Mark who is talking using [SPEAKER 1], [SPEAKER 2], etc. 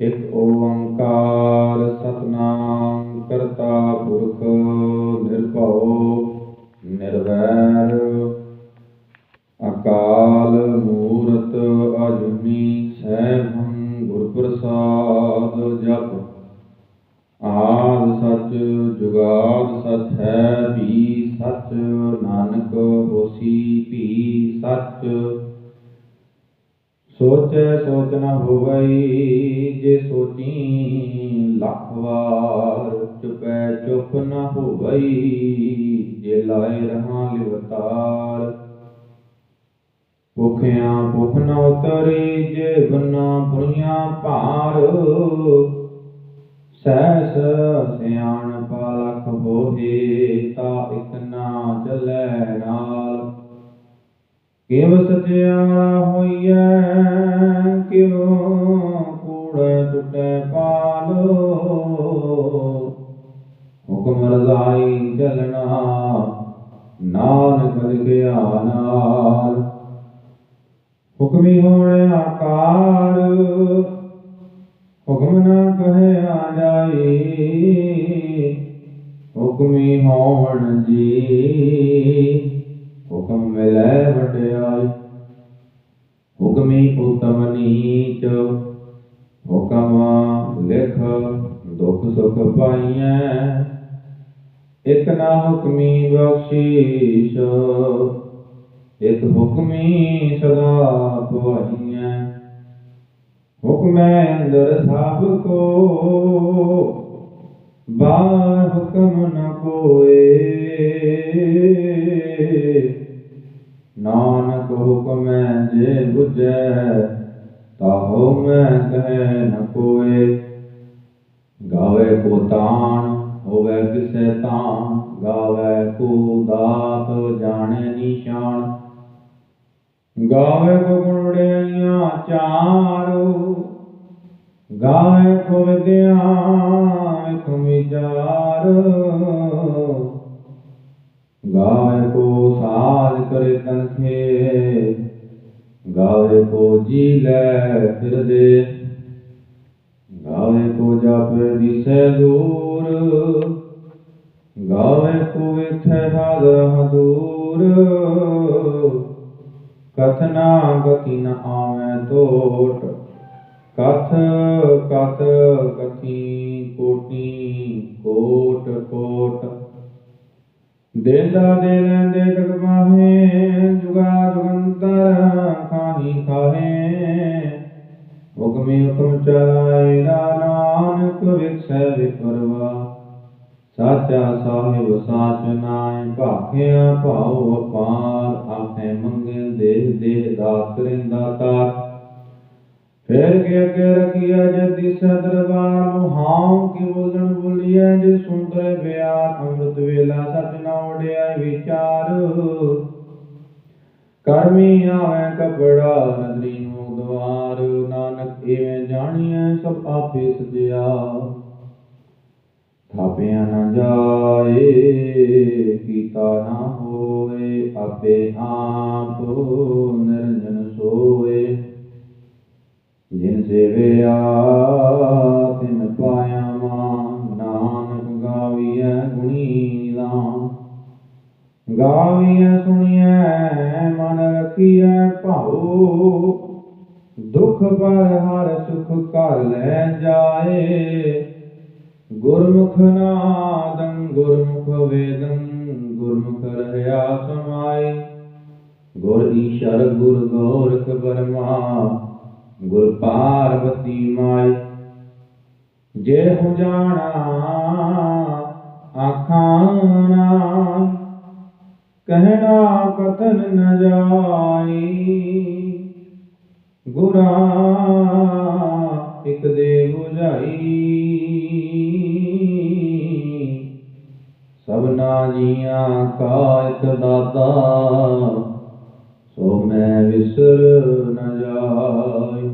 [SPEAKER 1] ਇਕ ਓੰਕਾਰ ਸਤਨਾਮ ਕਰਤਾ ਪੁਰਖ ਨਿਰਭਉ, ਨਿਰਵੈਰ। ਅਕਾਲ ਮੂਰਤ ਅਜੂਨੀ ਸੈਭੰ ਗੁਰ ਪ੍ਰਸਾਦ ਜਪ। ਆਦ ਸਚ ਜੁਗਾਦ ਸਤ ਹੈ ਵੀ ਸਚ ਨਾਨਕ ਹੋਸੀ ਸੋਚੈ ਸੋਚ ਨ ਹੋਵਈ ਜੇ ਸੋਚੀ ਲੱਖ ਵਾਰ ਚੁਪੈ ਚੁਪ ਨ ਹੋਵਈ ਜੇ ਲਾਏ ਰਹਾ ਲਿਵਤਾਰ ਭੁਖਿਆਂ ਭੁਖ ਨ ਉਤਰੇ, ਜੇ ਬੰਨਾ ਪੁਰੀਆਂ ਭਾਰ। ਸਹਿਸ ਸਿਆਣ ਪਾਲਖ ਹੋਏ ਤਾ ਇਕ ਨਾ ਕਿਵ ਸਚਿਆਰਾ ਹੋਈਐ ਕਿਵ ਕੂੜ ਟੁਟੈ ਪਾਲੋ? ਹੁਕਮ ਰਜ਼ਾਈ ਚਲਣਾ, ਨਾਨਕ ਲਿਖਿਆ ਨਾਲ। ਹੁਕਮੀ ਹੋਣ ਆਕਾਰ, ਹੁਕਮ ਨਾ ਕਹਿਆ ਜਾਈ ਹੁਕਮੀ ਹੋਣ ਜੀ ਹੁਕਮ ਮਿਲੈ ਵਡਿਆਈ। ਹੁਕਮੀ ਉਤਮ ਨੀਚ, ਹੁਕਮ ਲਿਖ ਦੁਖ ਸੁਖ ਪਾਈਐ। ਇਕ ਨਾ ਹੁਕਮੀ ਬਖਸ਼ੀਸ਼, ਇਕ ਹੁਕਮੀ ਸਦਾ ਭਵਾਈਐ ਹੁਕਮੈ ਅੰਦਰ ਸਭ ਕੋ ਬਾਹਰ ਹੁਕਮ ਨ ਕੋਏ ਨਾਨਕ ਹੁਕਮੈ ਜੇ ਬੁਝੈ, ਤਾਹੋ ਮੈਂ ਕਹਿ ਨ ਕੋਏ ਗਾਵੇ ਕੋ ਤਾਣ ਹੋਵੇ ਕਿਸੈ ਤਾਣ ਗਾਵੇ ਕੋ ਦਾਤ, ਜਾਣੇ ਨਿਸ਼ਾਨ ਗਾਵੇ ਕੋ ਗੁਣ ਚਾਰੋ ਗਾਵੇ ਕੋ ਵਿਦਿਆ ਇਕ ਵਿਚਾਰ। ਗਾਵੇ ਕੋ ਸਾਜ ਕਰੇ ਤਨਖੇ ਗਾਵੇ ਕੋ ਜੀ ਲੈ ਫਿਰਦੇ ਗਾਵੇ ਕੋ ਜਾਪੇ ਦਿਸੈ ਦੂਰ ਗਾਵੇ ਕੋ ਵੇਖੈ ਹਾਦਰ ਹਦੂਰ। ਕਥਨਾ ਗਤੀ ਨ ਆਵੈ ਟੋਟ ਕਥ ਕਥ ਕਥੀ, ਕੋਟੀ, ਕੋਟ ਕੋਟ। ਦੇਦਾ ਦੇ ਤਕ ਪਾਹੇ ਜੁਗਾ ਜੁਗੰਤਰ ਖਾਹੀ ਖਾਹੇ। ਹੁਕਮੀ ਹੁਕਮ ਚਲਾਏ, ਨਾਨਕ ਵਿਖਸੈ ਵਿਪਰਵਾ। ਸਾਚਾ ਸਾਹਿਬ, ਸਾਚ ਨਾਇ, ਭਾਖਿਆ ਭਾਉ, ਅਪਾਰ। ਆਖੇ ਮੰਗੇ ਦੇ ਦੇਹ ਦਾਤ ਕਰਿੰਦਾ ਤਾਰ। ਫਿਰ ਕੇ ਅੱਗੇ ਰਖੀਆ ਜਦੀ ਦਰਬਾਰ ਨੂੰ, ਹਾਂ ਕੀ ਬੋਲਣ ਬੋਲੀਐ ਜੇ ਸੁੰਦਰ ਬਿਆਰ ਅੰਮ੍ਰਿਤ ਵੇਲਾ ਸਚ ਨਾ ਉਡਿਆਈ ਵਿਚਾਰ। ਕਰਮੀ ਆਵੇ, ਕਪੜਾ ਨਦਰੀ ਨੂੰ ਦਵਾਰ ਨਾਨਕ ਏਵੇਂ ਜਾਣੀਐ ਸਭ ਆਪੇ ਸਜਿਆ। ਥਾਪਿਆ ਨਾ ਜਾਏ, ਕੀਤਾ ਨਾ ਹੋਏ, ਆਪੇ ਆਪ ਨਿਰੰਜਨ ਸੋਏ। ਜਿਨ ਤਿਨ ਪਾਇਆ ਮਾਨ ਨਾਨਕ ਗਾਵੀਐ ਗੁਣੀ ਦਾਨ ਗਾਵੀਐ, ਸੁਣੀਐ, ਮਨ ਰਖੀਐ ਭਾਉ। ਦੁਖ ਪਰ ਹਰ ਸੁਖ ਕਰ ਲੈ ਜਾਏ। ਗੁਰਮੁਖ ਨਾਦੰ, ਗੁਰਮੁਖ ਵੇਦੰ, ਗੁਰਮੁਖ ਰਹਿਆ ਸਮਾਈ ਗੁਰ ਈਸ਼ਰ ਗੁਰ ਗੋਰਖ ਬਰਮਾ ਗੁਰ ਪਾਰਵਤੀ ਮਾਈ ਜੇ ਹੋ ਜਾਣਾ ਆਖਾਂ ਨਾ ਕਹਿਣਾ ਕਤਨ ਨ ਜਾਈ। ਗੁਰਾ ਇਕ ਦੇ 부ਝਾਈ ਸਭਨਾ ਜੀਆਂ ਕਾ ਇਕ ਦਾਤਾ। ਸੋ ਮੈਂ ਵਿਸਰ ਨ ਜਾਈ